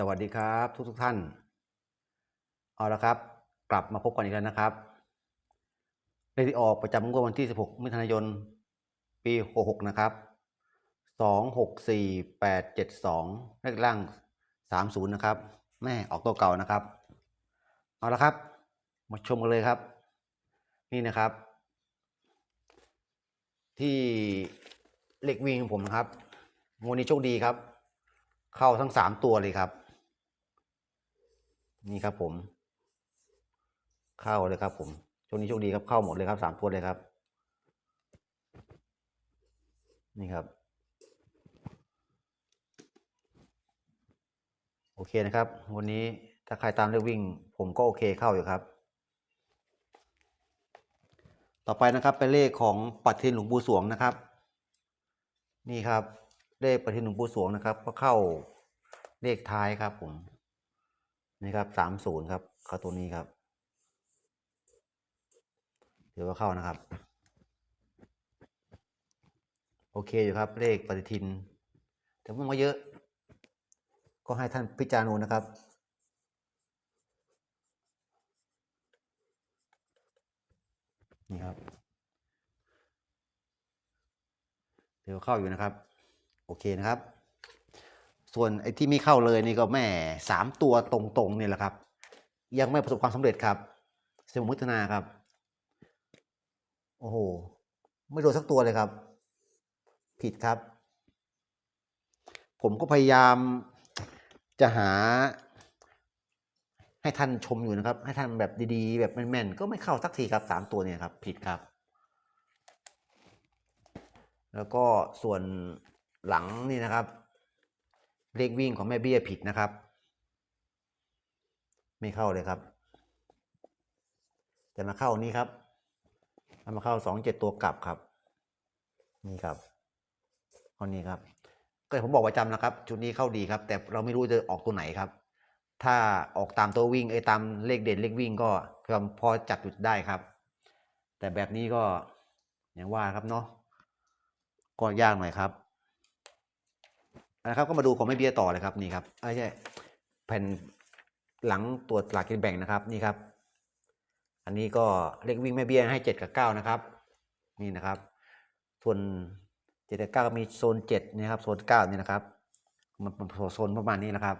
สวัสดีครับทุกทุกท่าน เอาละครับ กลับมาพบกันอีกแล้วนะครับเลขที่ออกประจำงวดวันที่ 16 มิถุนายน ปี 66 นะครับ 264872 เลขล่าง 30 นะครับ แม่ออกตัวเก่านะครับ เอาละครับ มาชมกันเลยครับ นี่นะครับ ที่เลขวิ่งของผมนะครับงวดนี้โชคดีครับเข้าทั้งสามตัวเลยครับ นี่ครับผม เข้าเลยครับ ผมช่วงนี้โชคดีครับเข้าหมดเลยครับสามตัวเลยครับ นี่ครับ โอเคนะครับ วันนี้ถ้าใครตามเรื่องวิ่ง ผมก็โอเคเข้าอยู่ครับ ต่อไปนะครับเป็นเลขของปัตทินหลวงปู่สวงนะครับ นี่ครับเลขปัตทินหลวงปู่สวงนะครับ ก็เข้าเลขท้ายครับผม นี่ครับสามศูนย์ครับ เข้าตัวนี้ครับถือว่าเข้านะครับ โอเคอยู่ครับ เลขปฏิทินแต่ไม่มาเยอะ ก็ให้ท่านพิจารณานะครับนี่ครับเดี๋ยวเข้าอยู่นะครับ โอเคนะครับ ส่วนไอ้ที่ไม่เข้าเลยนี่ก็แม่สามตัวตรงๆเนี่ยแหละครับ ยังไม่ประสบความสำเร็จครับเซลมุทนาครับ โอ้โห ไม่โดนสักตัวเลยครับ ผิดครับ ผมก็พยายามจะหา ให้ท่านชมอยู่นะครับ ให้ท่านแบบดีๆ แบบแม่นๆ ก็ไม่เข้าสักทีครับสามตัวเนี่ยครับ ผิดครับ แล้วก็ส่วนหลังนี่นะครับ เลขวิ่งของแม่เบี้ยผิดนะครับ ไม่เข้าเลยครับ แต่มาเข้านี่ครับมาเข้าสองเจ็ดตัวกลับครับ นี่ครับข้อนี้ครับ ก็อย่างผมบอกประจำนะครับ ชุดนี้เข้าดีครับ แต่เราไม่รู้จะออกตัวไหนครับ ถ้าออกตามตัววิ่งไอ้ตามเลขเด่นเลขวิ่งก็พอพอจับจุดได้ครับ แต่แบบนี้ก็อย่างว่าครับเนาะก็ยากหน่อยครับ นะครับ ก็มาดูของแม่เบี้ยต่อเลยครับนี่ครับไม่ใช่แผ่นหลังตรวจสลากกินแบ่งนะครับนี่ครับ อันนี้ก็เลขวิ่งแม่เบี้ยให้เจ็ดกับเก้านะครับนี่นะครับ ส่วนเจ็ดกับเก้ามีโซนเจ็ดนี่ครับโซนเก้านี่นะครับ มันเป็นโซนประมาณนี้นะครับ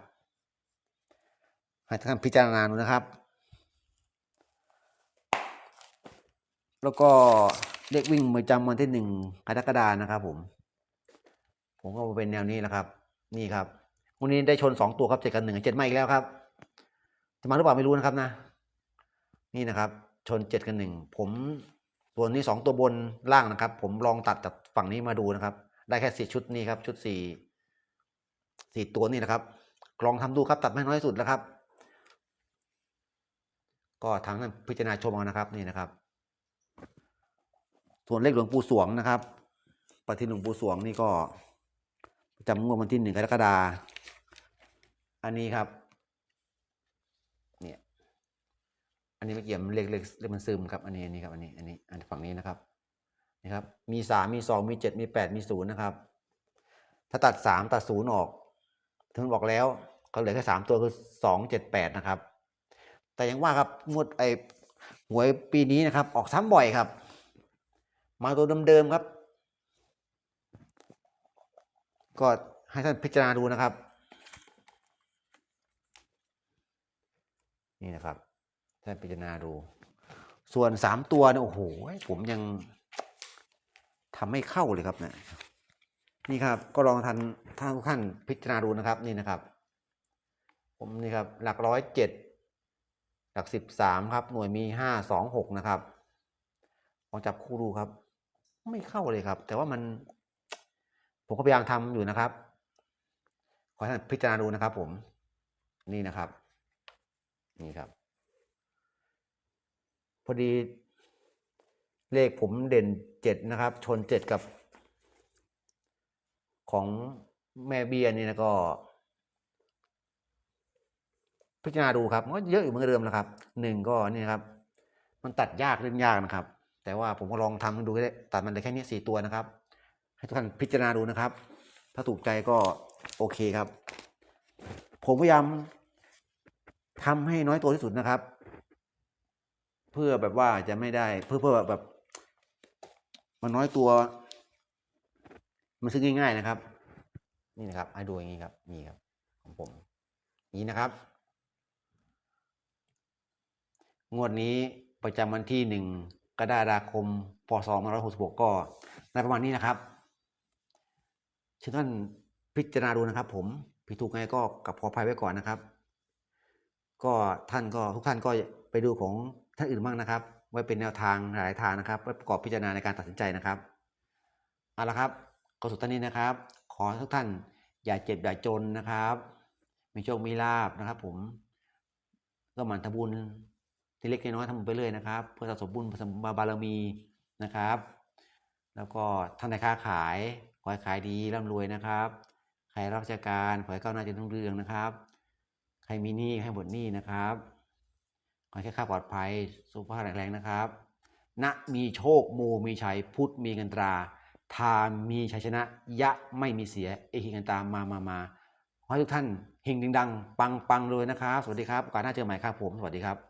ให้ท่านพิจารณาดูนะครับ แล้วก็เลขวิ่งประจำวันที่หนึ่งกรกฎานะครับผม ผมก็เป็นแนวนี้แหละครับ นี่ครับวันนี้ได้ชนสองตัวครับเจ็ดกับหนึ่งเจ็ดมาอีกแล้วครับจะมาหรือเปล่าไม่รู้นะครับนะ นี่นะครับ ชนเจ็ดกับหนึ่งผมส่วนี้สองตัวบนล่างนะครับ ผมลองตัดจากฝั่งนี้มาดูนะครับ ได้แค่สี่ชุดนี้ครับชุดสี่สี่ตัวนี่นะครับลองทำดูครับตัดไม่น้อยที่สุดแล้วครับ ก็ทางนั้นพิจารณาชมเอานะครับนี่นะครับ ส่วนเลขหลวงปู่สวงนะครับปฏิทินหลวงปู่สวงนี่ก็ ประจำงวดวันที่หนึ่งกรกฎาอันนี้ครับ เนี่ย อันนี้ไม่เกี่ยวมันเลขเลขเลขมันซึมครับ อันนี้อันนี้ครับ อันนี้ อันนี้ อันฝั่งนี้นะครับนี่ครับ มีสามมีสองมีเจ็ดมีแปดมีศูนย์นะครับ ถ้าตัดสามตัดศูนย์ออกถึงบอกแล้วก็เหลือแค่สามตัวคือสองเจ็ดแปดนะครับ แต่ยังว่าครับงวดไอหวยปีนี้นะครับ ออกซ้ำบ่อยครับ มาตัวเดิมๆครับ ก็ให้ท่านพิจารณาดูนะครับ นี่นะครับ ท่านพิจารณาดู ส่วนสามตัวเนี่ยโอ้โหผมยังทำไม่เข้าเลยครับเนี่ยนี่ครับ ก็ลองท่านท่านทุกท่านพิจารณาดูนะครับนี่นะครับ ผมนี่ครับหลักร้อยเจ็ดหลักสิบสามครับ หน่วยมีห้าสองหกนะครับลองจับคู่ดูครับ ไม่เข้าเลยครับ แต่ว่ามัน ผมก็พยายามทำอยู่นะครับ ขอให้ท่านพิจารณาดูนะครับ ผม นี่นะครับ นี่ครับ พอดีเลขผมเด่นเจ็ดนะครับ ชนเจ็ดกับ ของแม่เบียนี่นะก็ พิจารณาดูครับก็เยอะอยู่เหมือนเดิมนะครับหนึ่งก็นี่ครับ มันตัดยากเรื่องยากนะครับ แต่ว่าผมก็ลองทำดูได้ตัดมันได้แค่นี้สี่ตัวนะครับ ให้ทุกท่านพิจารณาดูนะครับ ถ้าถูกใจก็โอเคครับ ผมพยายามทำให้น้อยตัวที่สุดนะครับ เพื่อแบบว่าจะไม่ได้เพื่อเพื่อแบบ มันน้อยตัว มันซื้อง่าย ๆนะครับ นี่นะครับให้ดูอย่างนี้ครับนี่ครับ ของผม นี้นะครับ งวดนี้ประจำวันที่หนึ่งกรกฎาคมพศ2566 ก็ในประมาณนี้นะครับ เชิญท่านพิจารณาดูนะครับ ผมผิดถูกไงก็กับขออภัยไว้ก่อนนะครับ ก็ท่านก็ทุกท่านก็ไปดูของท่านอื่นบ้างนะครับ ไว้เป็นแนวทางหลายทางนะครับไว้ประกอบพิจารณาในการตัดสินใจนะครับเอาละครับก็สุดท่านนี้นะครับ ขอทุกท่านอย่าเจ็บอย่าจนนะครับ มีโชคมีลาบนะครับ ผมก็หมั่นทำบุญที่เล็กที่น้อยทำบุญไปเรื่อยนะครับ เพื่อสะสมบุญสะสมบารมีนะครับ แล้วก็ท่านในค้าขาย ให้ขายดีร่ำรวยนะครับ ใครรับราชการขอให้ก้าวหน้าจริญรุ่งเรืองนะครับ ใครมีหนี้ให้หมดหนี้นะครับ ขอให้แค่ค่าปลอดภัย สุขภาพแข็งแรงนะครับณมีโชคโมมีชัย พุทธมีเงินตรา ทามีชัยชนะ ยะไม่มีเสีย เอหิเงินตามมามามาขอให้ทุกท่านเฮงดังๆปังปังเลยนะครับ สวัสดีครับโอกาสหน้าเจอใหม่ครับผม สวัสดีครับ